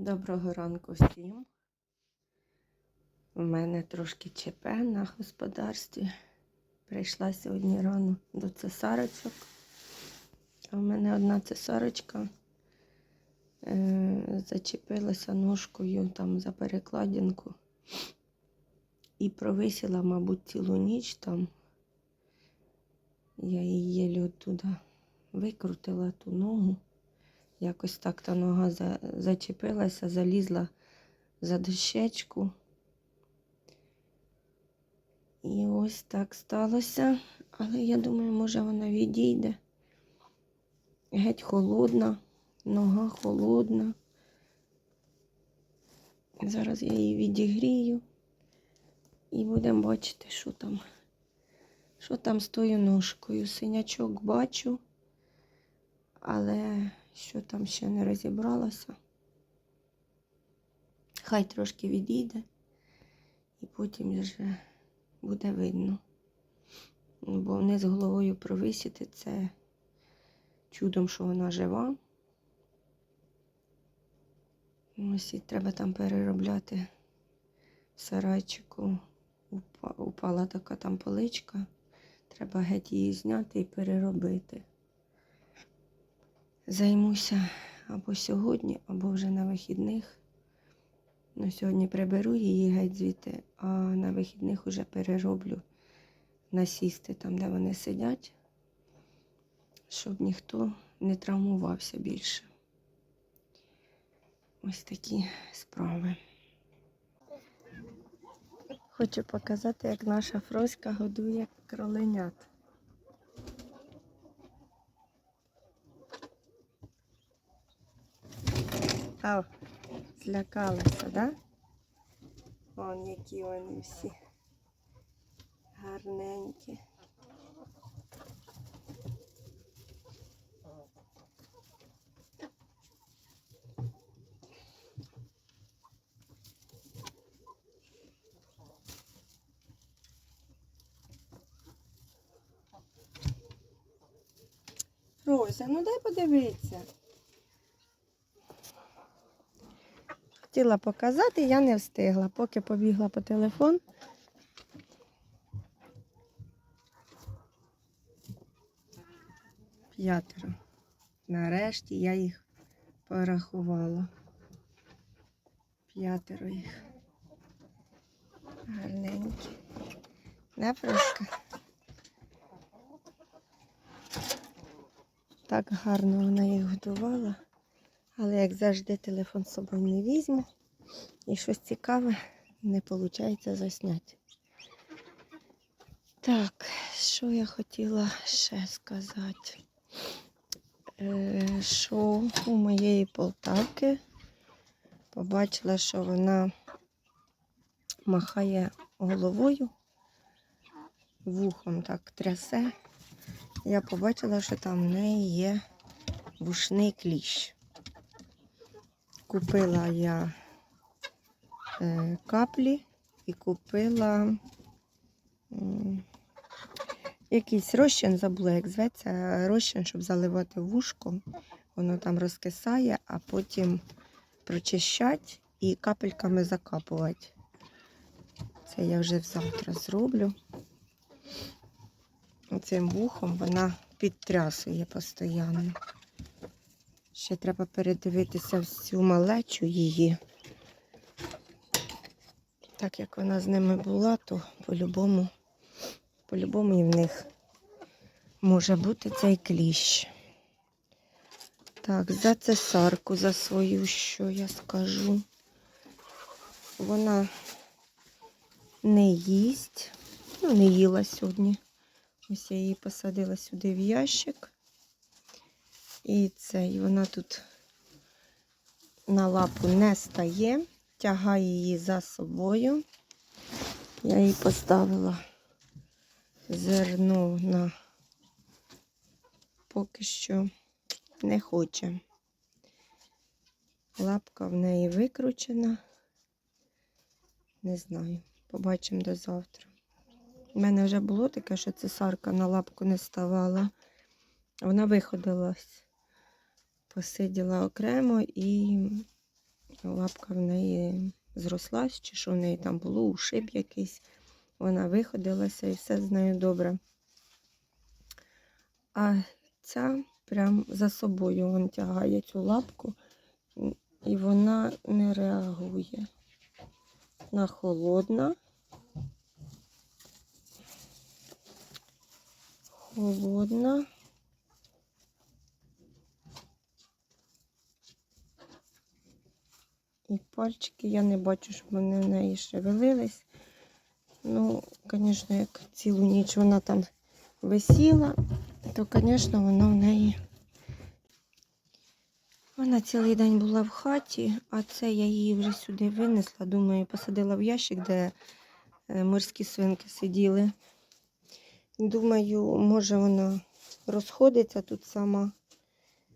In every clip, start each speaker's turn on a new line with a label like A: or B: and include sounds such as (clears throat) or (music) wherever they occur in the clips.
A: Доброго ранку всім. У мене трошки ЧП на господарстві. Прийшла сьогодні рано до цесарочок. А в мене одна цесарочка е, зачепилася ножкою там за перекладинку і провисіла, мабуть, цілу ніч там. Я її оттуда викрутила ту ногу. Якось так та нога за, зачепилася, залізла за дощечку. І ось так сталося. Але я думаю, може вона відійде. Геть холодна, нога холодна. Зараз я її відігрію і будемо бачити, що там. Що там з тою ножкою. Синячок бачу, але що там ще не розібралася. Хай трошки відійде, і потім вже буде видно. Бо вниз головою провисіти це чудом, що вона жива. Ось і треба там переробляти в сарайчику. Упа- Упала така там поличка. Треба геть її зняти і переробити. Займуся або сьогодні, або вже на вихідних. Ну, сьогодні приберу її геть звідти, а на вихідних уже перероблю насісти там, де вони сидять, щоб ніхто не травмувався більше. Ось такі справи. Хочу показати, як наша Фроська годує кроленят. Ау, злякалася, да? Вон які вони всі гарненькі. Рося, ну дай подивитися. Хотіла показати, я не встигла, поки побігла по телефон. П'ятеро. Нарешті я їх порахувала. П'ятеро їх. Гарненькі. Не Фроська? Так гарно вона їх годувала. Але як завжди телефон з собою не візьму. І щось цікаве не виходить засняти. Так, що я хотіла ще сказати? Е, що у моєї полтавки побачила, що вона махає головою, вухом так трясе. Я побачила, що там в неї є вушний кліщ. Купила я е, каплі і купила якийсь розчин, забула, як зветься, розчин, щоб заливати вушко. Воно там розкисає, а потім прочищать і капельками закапувати. Це я вже завтра зроблю. Цим вухом вона підтрясує постійно. Ще треба передивитися всю малечу її. Так як вона з ними була, то по-любому, по-любому і в них може бути цей кліщ. Так, за цесарку, за свою, що я скажу. Вона не їсть, ну, не їла сьогодні. Ось я її посадила сюди в ящик. І цей, вона тут на лапу не стає, тягає її за собою. Я їй поставила зерно на поки що не хоче. Лапка в неї викручена. Не знаю. Побачимо до завтра. У мене вже було таке, що цесарка на лапку не ставала. Вона виходилась, посиділа окремо і лапка в неї зрослась, чи що в неї там було, ушиб якийсь. Вона виходилася і все з нею добре. А ця прям за собою вон тягає цю лапку, і вона не реагує. Вона холодна. Холодна. І пальчики я не бачу, щоб вони в неї шевелились. Ну, звісно, як цілу ніч вона там висіла, то, звісно, воно в неї. Вона цілий день була в хаті, а це я її вже сюди винесла. Думаю, посадила в ящик, де е, морські свинки сиділи. Думаю, може вона розходиться тут сама,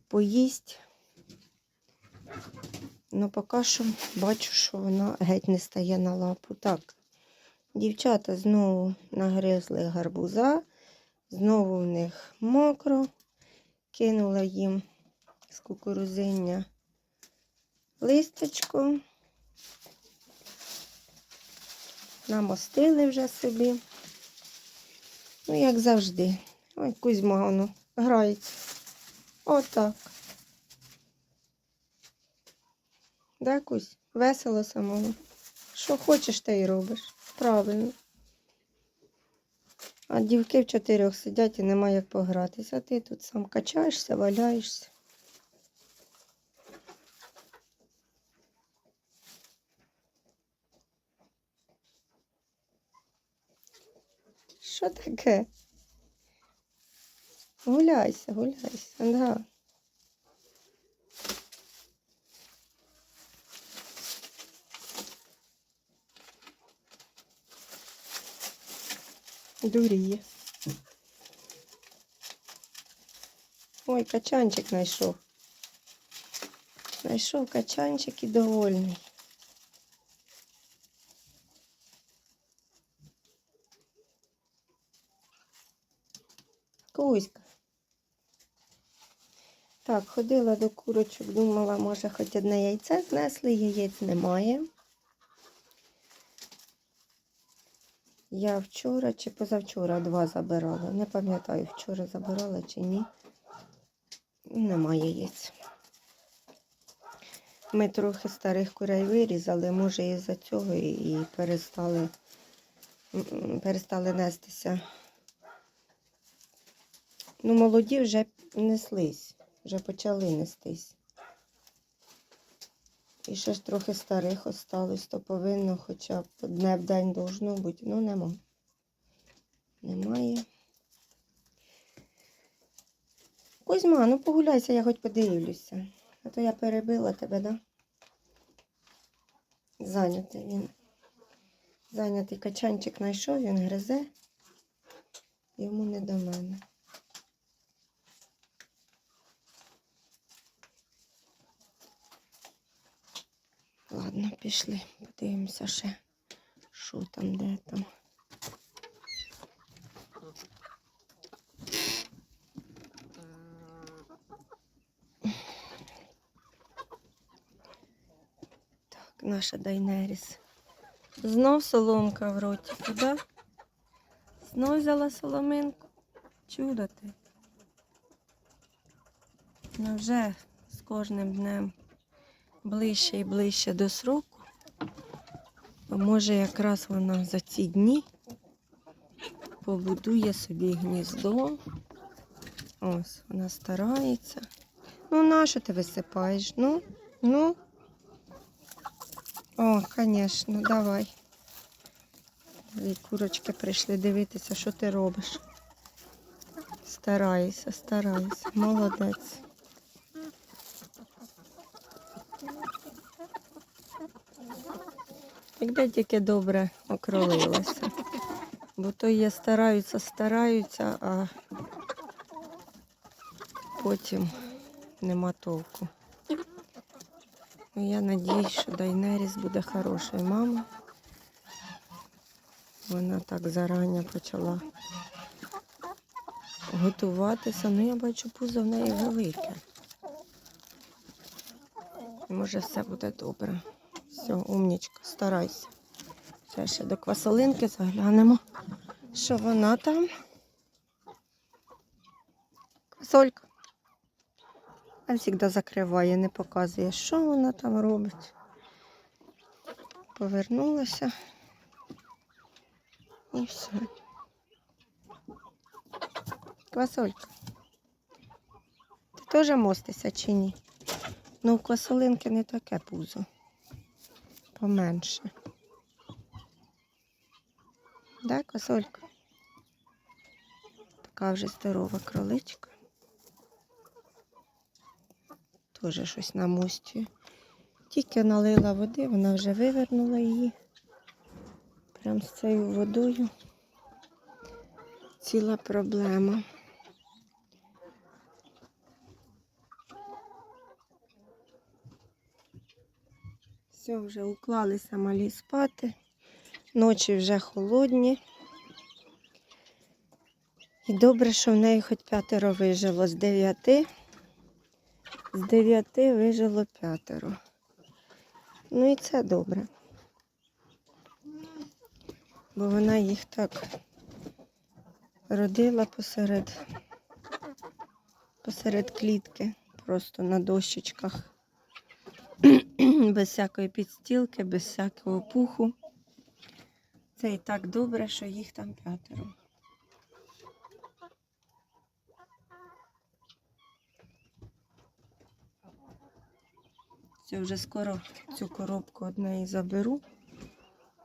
A: поїсть. Ну, поки що бачу, що вона геть не стає на лапу. Так, дівчата знову нагризли гарбуза, знову в них мокро. Кинула їм з кукурузиння листочку. Намостили вже собі. Ну, як завжди. Ой, Кузьма, воно грається. Отак. Да, Кузь? Весело самому. Що хочеш, те й робиш. Правильно. А дівки в чотирьох сидять і немає як погратися. А ти тут сам качаєшся, валяєшся. Що таке? Гуляйся, гуляйся, да. Дуріє. Ой, качанчик знайшов. Знайшов качанчик і довольний. Кузька. Так, ходила до курочок, думала, може, хоч одне яйце знесли, яєць немає. Я вчора чи позавчора два забирала. Не пам'ятаю, вчора забирала чи ні. Немає яєць. Ми трохи старих курей вирізали, може із-за цього і перестали, перестали нестися. Ну, молоді вже неслись, вже почали нестись. І ще ж трохи старих осталось, то повинно хоча б одне в день должно бути. Ну, нема. Немає. Кузьма, ну погуляйся, я хоч подивлюся. А то я перебила тебе, да? Зайнятий він. Зайнятий качанчик знайшов, він гризе. Йому не до мене. Ладно, пішли, подивимося ще, що там, де там. Так, наша Дайнеріс. Знов соломка в роті, да? Знов взяла соломинку. Чудо ти. Ну вже з кожним днем ближче і ближче до сроку. Може якраз вона за ці дні побудує собі гніздо. Ось, вона старається. Ну, на що ти висипаєш? Ну, ну. О, звісно, давай. І курочки прийшли дивитися, що ти робиш. Старайся, старайся. Молодець. Якде тільки добре окролилося. Бо то є стараються, стараються, а потім нема толку. Ну, Я надіюсь, що Дайнеріс буде хорошою мамою. Вона так зарані почала готуватися. Ну, я бачу, пузо в неї велике. Може все буде добре. Все, умнічка, старайся. Зараз ще до квасолинки заглянемо, що вона там. Квасолька. А завжди закриває, не показує, що вона там робить. Повернулася. І все. Квасолька. Ти теж мостишся чи ні? Ну, у квасолинки не таке пузо. Поменше. Да, косолька? Така вже здорова кроличка. Теж щось на мості. Тільки налила води, вона вже вивернула її. Прям з цією водою. Ціла проблема. Все, вже уклалися малі спати. Ночі вже холодні. І добре, що в неї хоч п'ятеро вижило з дев'яти. З дев'яти вижило п'ятеро. Ну і це добре. Бо вона їх так родила посеред, посеред клітки, просто на дощечках. (clears throat) без всякої підстілки, без всякого пуху. Це і так добре, що їх там п'ятеро. Це вже скоро цю коробку одне і заберу,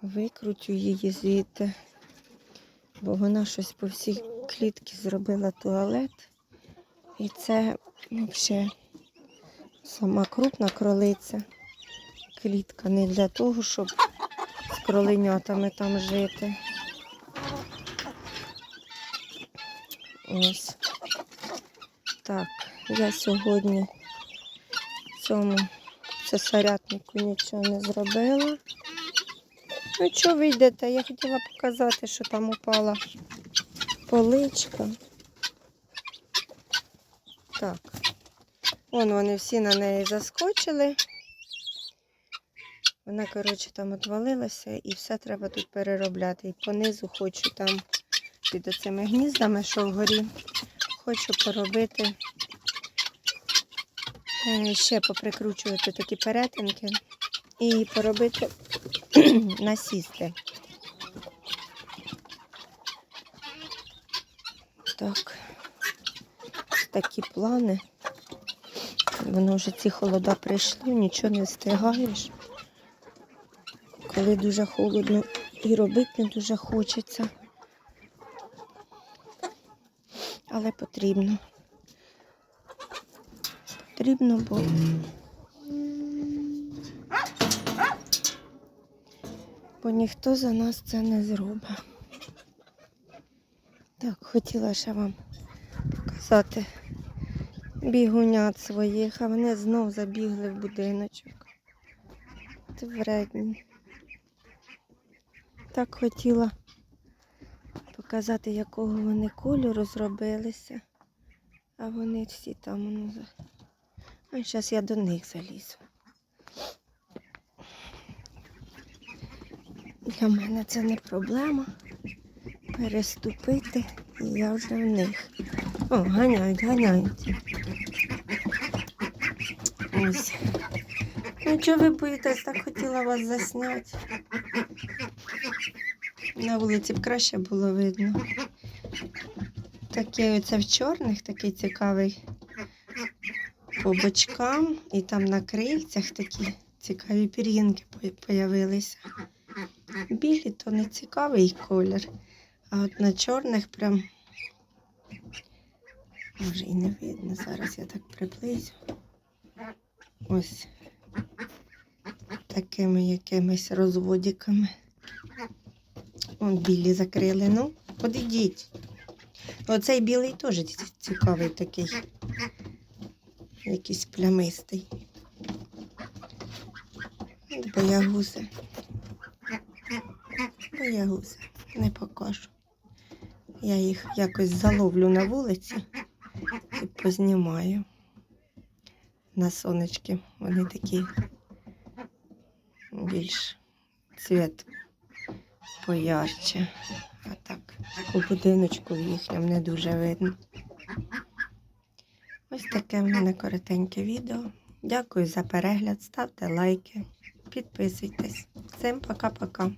A: викручу її звідти, бо вона щось по всій клітці зробила туалет. І це взагалі сама крупна кролиця. Клітка не для того, щоб з кроленятами там жити. Ось. Так, я сьогодні цьому цесарятнику нічого не зробила. Ну, що ви йдете? Я хотіла показати, що там упала поличка. Так. Вон вони всі на неї заскочили. Вона, коротше, там отвалилася і все треба тут переробляти. І понизу хочу там під оцими гніздами, що вгорі, хочу поробити, е, ще поприкручувати такі перетинки і поробити (clears throat) насісти. Так, такі плани. Воно вже ці холода прийшли, нічого не встигаєш. Коли дуже холодно і робити не дуже хочеться. Але потрібно. Потрібно, бо бо ніхто за нас це не зробить. Так, хотіла ще вам показати бігунят своїх, а вони знов забігли в будиночок. Ти вредні. Так хотіла показати, якого вони кольору зробилися. А вони всі там. Ну, а зараз я до них залізу. Для мене це не проблема. Переступити, і я вже в них. О, ганяють, ганяють. Ось. Ну чого ви боїтесь, так хотіла вас засняти. На вулиці б краще було видно. Такий оце в чорних, такий цікавий по бочкам. І там на крильцях такі цікаві пір'їнки по- появилися. Білі то не цікавий колір. А от на чорних прям може і не видно. Зараз я так приблизю. Ось такими якимись розводиками. Вон білі закрили. Ну, подійдіть. Оцей білий теж цікавий такий. Якийсь плямистий. Боягузи. Боягузи. Не покажу. Я їх якось заловлю на вулиці і познімаю. на сонечки. Вони такі більш цвіт поярче. А так, у будиночку в їхньому не дуже видно. Ось таке в мене коротеньке відео. Дякую за перегляд. Ставте лайки, підписуйтесь. Всім пока-пока.